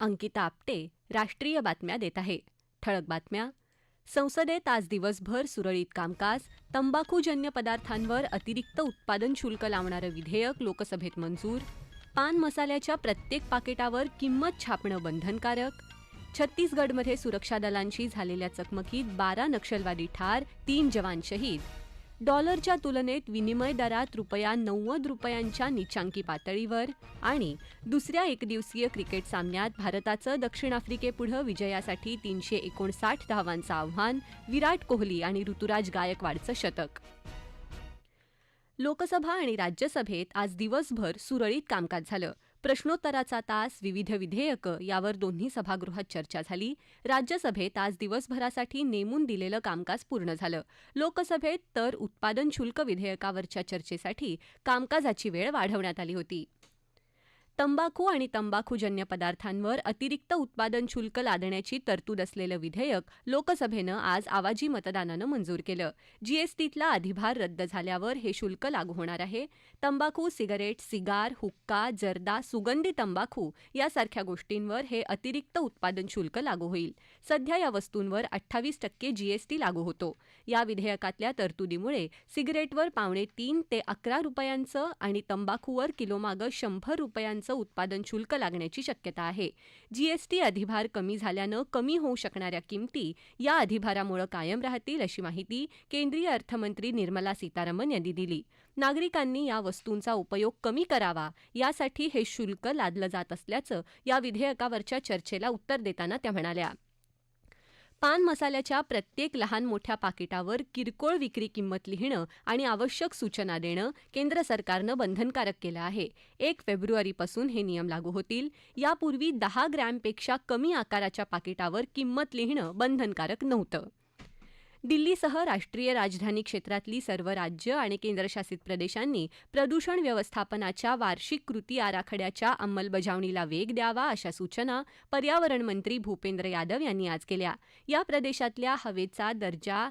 अंकिता आपटे राष्ट्रीय बातम्या देत आहे. ठळक बातम्या. संसदेत आज दिवसभर सुरळीत कामकाज तंबाखूजन्य पदार्थांवर अतिरिक्त उत्पादन शुल्क लावणारं विधेयक लोकसभेत मंजूर पान मसाल्याच्या प्रत्येक पाकिटावर किंमत छापणं बंधनकारक छत्तीसगडमध्ये सुरक्षा दलांशी झालेल्या चकमकीत बारा नक्षलवादी ठार तीन जवान शहीद डॉलरच्या तुलनेत विनिमय दरात रुपया नव्वद रुपयांच्या निचांकी पातळीवर आणि दुसऱ्या एकदिवसीय क्रिकेट सामन्यात भारताचं दक्षिण आफ्रिकेपुढं विजयासाठी तीनशे एकोणसाठ धावांचं आव्हान विराट कोहली आणि ऋतुराज गायकवाडचं शतक. लोकसभा आणि राज्यसभेत आज दिवसभर सुरळीत कामकाज झालं. प्रश्नोत्तराचा तास विविध विधेयकं यावर दोन्ही सभागृहात चर्चा झाली. राज्यसभेत आज दिवसभरासाठी नेमून दिलेलं कामकाज पूर्ण झालं. लोकसभेत तर उत्पादन शुल्क विधेयकावरच्या चर्चेसाठी कामकाजाची वेळ वाढवण्यात आली होती. तंबाखू आणि तंबाखूजन्य पदार्थांवर अतिरिक्त उत्पादन शुल्क लादण्याची तरतूद असलेलं विधेयक लोकसभेनं आज आवाजी मतदानानं मंजूर केलं. जीएसटीतला अधिभार रद्द झाल्यावर हे शुल्क लागू होणार आहे. तंबाखू सिगारेट सिगार हुक्का जर्दा सुगंधी तंबाखू यासारख्या गोष्टींवर हे अतिरिक्त उत्पादन शुल्क लागू होईल. सध्या या वस्तूंवर अठ्ठावीस टक्के जीएसटी लागू होतो. या विधेयकातल्या तरतुदीमुळे सिगरेटवर पावणे तीन ते अकरा रुपयांचं आणि तंबाखूवर किलोमागं शंभर रुपयांचं उत्पादन शुल्क लागण्याची शक्यता आहे. जीएसटी अधिभार कमी झाल्यानं कमी होऊ शकणाऱ्या किमती या अधिभारामुळे कायम राहतील अशी माहिती केंद्रीय अर्थमंत्री निर्मला सीतारामन यांनी दिली. नागरिकांनी या वस्तूंचा उपयोग कमी करावा यासाठी हे शुल्क लादलं जात असल्याचं या विधेयकावरच्या चर्चेला उत्तर देताना त्या म्हणाल्या. पान मसाल्याच्या प्रत्येक लहान मोठ्या पाकिटावर किरकोळ विक्री किंमत लिहिणं आणि आवश्यक सूचना देणं केंद्र सरकारनं बंधनकारक केलं आहे. एक फेब्रुवारीपासून हे नियम लागू होतील. यापूर्वी दहा ग्रॅमपेक्षा कमी आकाराच्या पाकिटावर किंमत लिहिणं बंधनकारक नव्हतं. दिल्लीसह राष्ट्रीय राजधानी क्षेत्रातली सर्व राज्य आणि केंद्रशासित प्रदेशांनी प्रदूषण व्यवस्थापनाच्या वार्षिक कृती आराखड्याच्या अंमलबजावणीला वेग द्यावा अशा सूचना पर्यावरण मंत्री भूपेंद्र यादव यांनी आज केल्या. या प्रदेशातल्या हवेचा दर्जा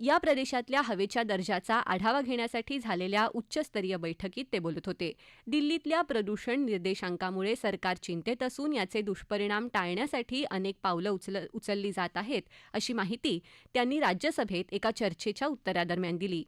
या प्रदेशातल्या हवेच्या दर्जाचा आढावा घेण्यासाठी झालेल्या उच्चस्तरीय बैठकीत ते बोलत होते. दिल्लीतल्या प्रदूषण निर्देशांकामुळे सरकार चिंतेत असून याचे दुष्परिणाम टाळण्यासाठी अनेक पावलं उचल उचलली जात आहेत अशी माहिती त्यांनी राज्यसभेत एका चर्चेच्या उत्तरादरम्यान दिली.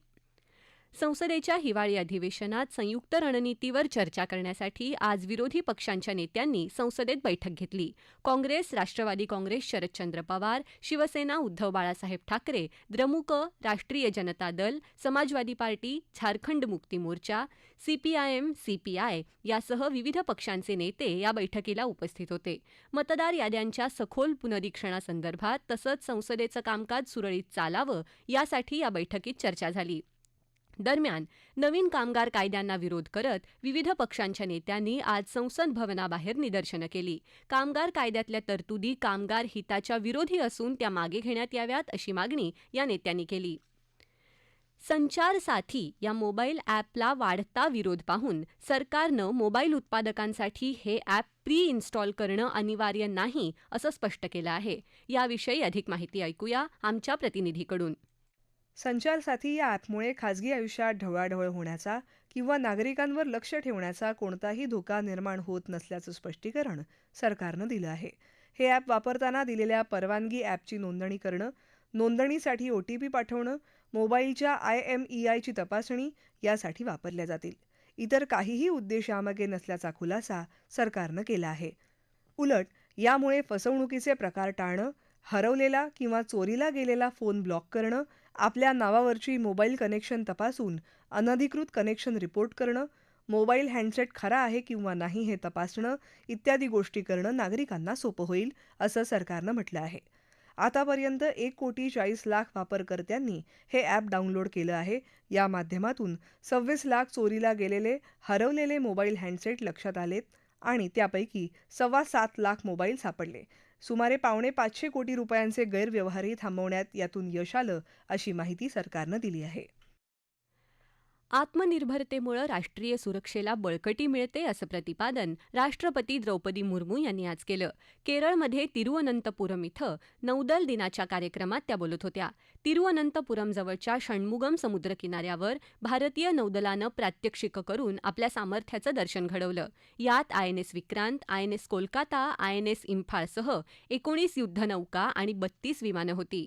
संसदेच्या हिवाळी अधिवेशनात संयुक्त रणनीतीवर चर्चा करण्यासाठी आज विरोधी पक्षांच्या नेत्यांनी संसदेत बैठक घेतली. काँग्रेस राष्ट्रवादी काँग्रेस शरदचंद्र पवार शिवसेना उद्धव बाळासाहेब ठाकरे द्रमुक राष्ट्रीय जनता दल समाजवादी पार्टी झारखंड मुक्ती मोर्चा सीपीआयएम सीपीआय यासह विविध पक्षांचे नेते या बैठकीला उपस्थित होते. मतदार याद्यांच्या सखोल पुनरीक्षणासंदर्भात तसंच संसदेचं कामकाज सुरळीत चालावं यासाठी या बैठकीत चर्चा झाली. दरम्यान नवीन कामगार कायद्यांना विरोध करत विविध पक्षांच्या नेत्यांनी आज संसद भवनाबाहेर निदर्शनं केली. कामगार कायद्यातल्या तरतुदी कामगार हिताच्या विरोधी असून त्या मागे घेण्यात याव्यात अशी मागणी या नेत्यांनी केली. संचार साथी या मोबाईल ॲपला वाढता विरोध पाहून सरकारनं मोबाईल उत्पादकांसाठी हे ॲप प्री इन्स्टॉल करणं अनिवार्य नाही असं स्पष्ट केलं आहे. याविषयी अधिक माहिती ऐकूया आमच्या प्रतिनिधीकडून. संचार साथी या ॲपमुळे खाजगी आयुष्यात ढवळाढवळ होण्याचा किंवा नागरिकांवर लक्ष ठेवण्याचा कोणताही धोका निर्माण होत नसल्याचं स्पष्टीकरण सरकारनं दिलं आहे. हे ॲप वापरताना दिलेल्या परवानगी ॲपची नोंदणी करणं नोंदणीसाठी ओ टी पी पाठवणं मोबाईलच्या आय एम ई आयची तपासणी यासाठी वापरल्या जातील. इतर काहीही उद्देश यामागे नसल्याचा खुलासा सरकारनं केला आहे. उलट यामुळे फसवणुकीचे प्रकार टाळणं हरवलेला किंवा चोरीला गेलेला फोन ब्लॉक करणं आपल्या नावावरची मोबाईल कनेक्शन तपासून अनधिकृत कनेक्शन रिपोर्ट करणं मोबाईल हँडसेट खरा आहे किंवा नाही हे तपासणं इत्यादी गोष्टी करणं नागरिकांना सोपं होईल असं सरकारनं म्हटलं आहे. आतापर्यंत एक कोटी चाळीस लाख वापरकर्त्यांनी हे ॲप डाउनलोड केलं आहे. या माध्यमातून सव्वीस लाख चोरीला गेलेले हरवलेले मोबाईल हँडसेट लक्षात आलेत आणि त्यापैकी सव्वा सात लाख मोबाईल सापडले. सुमारे पावणे पाचशे कोटी रुपयांचे गैरव्यवहारही थांबवण्यात यातून यश आलं अशी माहिती सरकारनं दिली आहे. आत्मनिर्भरतेमुळे राष्ट्रीय सुरक्षेला बळकटी मिळते असं प्रतिपादन राष्ट्रपती द्रौपदी मुर्मू यांनी आज केलं. केरळमध्ये तिरुअनंतपुरम इथं नौदल दिनाच्या कार्यक्रमात त्या बोलत होत्या. तिरुअनंतपुरमजवळच्या षण्मुगम समुद्रकिनाऱ्यावर भारतीय नौदलानं प्रात्यक्षिकं करून आपल्या सामर्थ्याचं दर्शन घडवलं. यात INS Vikrant INS Kolkata INS इम्फाळसह एकोणीस युद्धनौका आणि बत्तीस विमानं होती.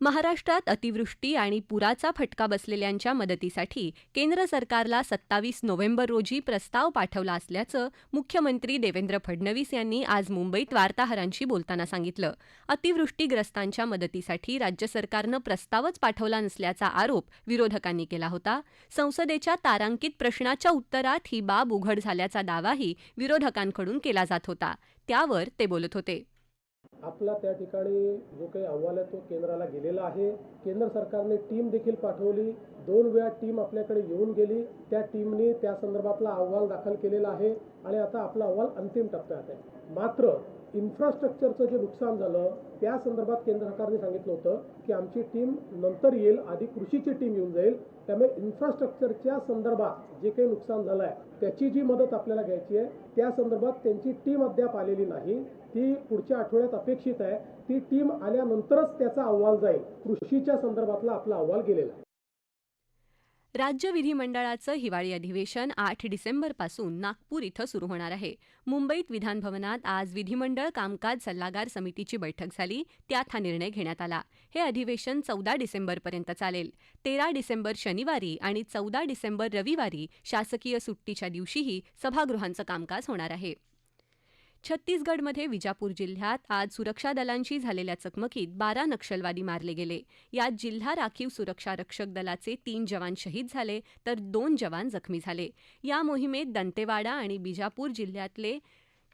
महाराष्ट्रात अतिवृष्टी आणि पुराचा फटका बसलेल्यांच्या मदतीसाठी केंद्र सरकारला सत्तावीस नोव्हेंबर रोजी प्रस्ताव पाठवला असल्याचं मुख्यमंत्री देवेंद्र फडणवीस यांनी आज मुंबईत वार्ताहरांशी बोलताना सांगितलं. अतिवृष्टीग्रस्तांच्या मदतीसाठी राज्य सरकारनं प्रस्तावच पाठवला नसल्याचा आरोप विरोधकांनी केला होता. संसदेच्या तारांकित प्रश्नाच्या उत्तरात ही बाब उघड झाल्याचा दावाही विरोधकांकडून केला जात होता. त्यावर ते बोलत होते. आपला त्या ठिकाणी जो काही अहवाल आहे तो केंद्राला गेलेला आहे. केंद्र सरकारने टीम देखील पाठवली. दोन वेळा टीम आपल्याकडे येऊन गेली. त्या टीमने त्या संदर्भातला अहवाल दाखल केलेला आहे. आणि आता आपला अहवाल अंतिम टप्प्यात आहे. मात्र इन्फ्रास्ट्रक्चरचं जे नुकसान झालं त्या संदर्भात केंद्र सरकारने सांगितलं होतं की आमची टीम नंतर येईल आधी कृषीची टीम येऊन जाईल. त्यामुळे इन्फ्रास्ट्रक्चरच्या संदर्भात जे काही नुकसान झालं आहे त्याची जी मदत आपल्याला घ्यायची आहे त्या संदर्भात त्यांची टीम अद्याप आलेली नाही. ती पुढच्या आठवड्यात अपेक्षित आहे. ती टीम आल्यानंतरच त्याचा अहवाल जाईल. कृषीच्या संदर्भातला आपला अहवाल गेलेला आहे. राज्य विधिमंडळाचं हिवाळी अधिवेशन आठ डिसेंबरपासून नागपूर इथं सुरू होणार आहे. मुंबईत विधानभवनात आज विधिमंडळ कामकाज सल्लागार समितीची बैठक झाली. त्यात हा निर्णय घेण्यात आला. हे अधिवेशन चौदा डिसेंबरपर्यंत चालेल. तेरा डिसेंबर शनिवारी आणि चौदा डिसेंबर रविवारी शासकीय सुट्टीच्या दिवशीही सभागृहांचं कामकाज होणार आहे. छत्तीसगडमध्ये विजापूर जिल्ह्यात आज सुरक्षा दलांशी झालेल्या चकमकीत बारा नक्षलवादी मारले गेले. यात जिल्हा राखीव सुरक्षा रक्षक दलाचे तीन जवान शहीद झाले तर दोन जवान जखमी झाले. या मोहिमेत दंतेवाडा आणि बिजापूर जिल्ह्यातले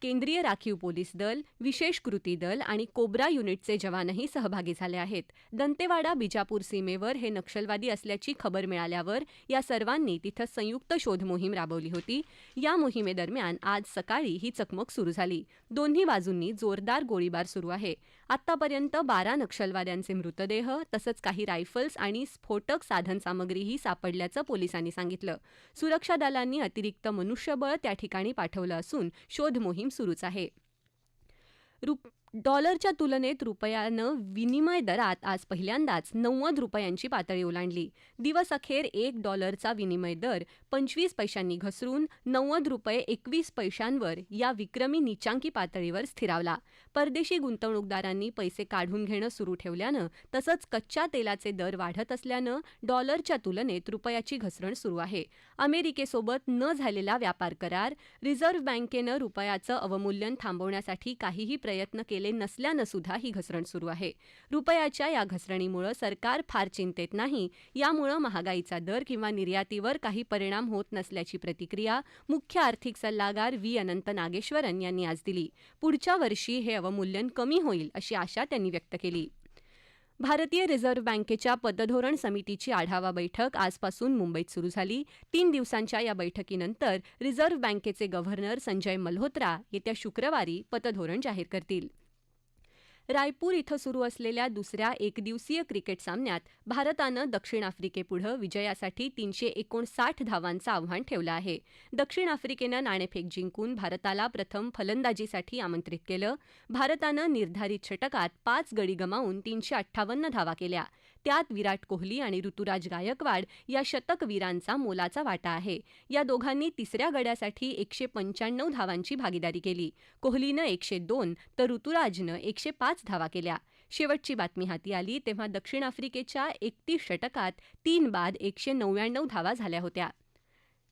केंद्रीय राखीव पोलीस दल विशेष कृती दल आणि कोब्रा युनिटचे जवानही सहभागी झाले आहेत. दंतेवाडा बिजापूर सीमेवर हे नक्षलवादी असल्याची खबर मिळाल्यावर या सर्वांनी तिथं संयुक्त शोध मोहीम राबवली होती. या मोहिमेदरम्यान आज सकाळी ही चकमक सुरू झाली. दोन्ही बाजूंनी जोरदार गोळीबार सुरू आहे. आतापर्यंत बारा नक्षलवाद्यांचे मृतदेह तसंच काही रायफल्स आणि स्फोटक साधनसामग्रीही सापडल्याचं पोलिसांनी सांगितलं. सुरक्षा दलांनी अतिरिक्त मनुष्यबळ त्या ठिकाणी पाठवलं असून शोधमोहीम सुरूच आहे. रुप डॉलरच्या तुलनेत रुपयानं विनिमय दरात आज पहिल्यांदाच नव्वद रुपयांची पातळी ओलांडली. दिवस अखेर एक डॉलरचा विनिमय दर पंचवीस पैशांनी घसरून नव्वद रुपये एकवीस पैशांवर या विक्रमी निचांकी पातळीवर स्थिरावला. परदेशी गुंतवणूकदारांनी पैसे काढून घेणं सुरू ठेवल्यानं तसंच कच्च्या तेलाचे दर वाढत असल्यानं डॉलरच्या तुलनेत रुपयाची घसरण सुरू आहे. अमेरिकेसोबत न झालेला व्यापार करार रिझर्व्ह बँकेनं रुपयाचं अवमूल्यन थांबवण्यासाठी काहीही प्रयत्न केले नसल्यानं सुद्धा ही घसरण सुरू आहे. रुपयाच्या या घसरणीमुळं सरकार फार चिंतेत नाही यामुळं महागाईचा दर किंवा निर्यातीवर काही परिणाम होत नसल्याची प्रतिक्रिया मुख्य आर्थिक सल्लागार व्ही. अनंत नागेश्वरन यांनी आज दिली. पुढच्या वर्षी हे अवमूल्यन कमी होईल अशी आशा त्यांनी व्यक्त केली. भारतीय रिझर्व्ह बँकेच्या पतधोरण समितीची आढावा बैठक आजपासून मुंबईत सुरू झाली. तीन दिवसांच्या या बैठकीनंतर रिझर्व्ह बँकेचे गव्हर्नर संजय मल्होत्रा येत्या शुक्रवारी पतधोरण जाहीर करतील. रायपूर इथं सुरू असलेल्या दुसऱ्या एकदिवसीय क्रिकेट सामन्यात भारतानं दक्षिण आफ्रिकेपुढं विजयासाठी तीनशे एकोणसाठ धावांचं आव्हान ठेवलं आहे. दक्षिण आफ्रिकेनं नाणेफेक जिंकून भारताला प्रथम फलंदाजीसाठी आमंत्रित केलं. भारतानं निर्धारित षटकात पाच गडी गमावून तीनशे अठ्ठावन्न धावा केल्या. त्यात विराट कोहली आणि ऋतुराज गायकवाड या शतकवीरांचा मोलाचा वाटा आहे. या दोघांनी तिसऱ्या गड्यासाठी एकशे पंच्याण्णव धावांची भागीदारी केली. कोहलीनं एकशे दोन तर ऋतुराजनं एकशे पाच धावा केल्या. शेवटची बातमी हाती आली तेव्हा दक्षिण आफ्रिकेच्या एकतीस षटकात तीन बाद एकशे नव्याण्णव धावा झाल्या होत्या.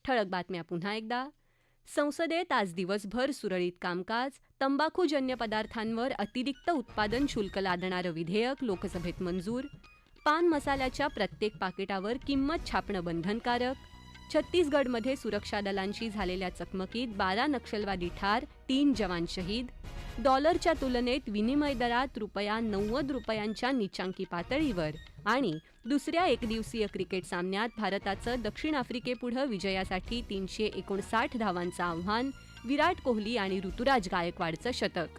ठळक बातम्या पुन्हा एकदा. संसदेत आज दिवसभर सुरळीत कामकाज तंबाखूजन्य पदार्थांवर अतिरिक्त उत्पादन शुल्क लादणारं विधेयक लोकसभेत मंजूर पान मसाल्याच्या प्रत्येक पाकिटावर किंमत छापणं बंधनकारक. छत्तीसगडमध्ये सुरक्षा दलांशी झालेल्या चकमकीत बारा नक्षलवादी ठार तीन जवान शहीद. डॉलरच्या तुलनेत विनिमय दरात रुपया नव्वद रुपयांच्या निचांकी पातळीवर आणि दुसऱ्या एकदिवसीय क्रिकेट सामन्यात भारताचं दक्षिण आफ्रिकेपुढं विजयासाठी तीनशे एकोणसाठ धावांचं आव्हान विराट कोहली आणि ऋतुराज गायकवाडचं शतक.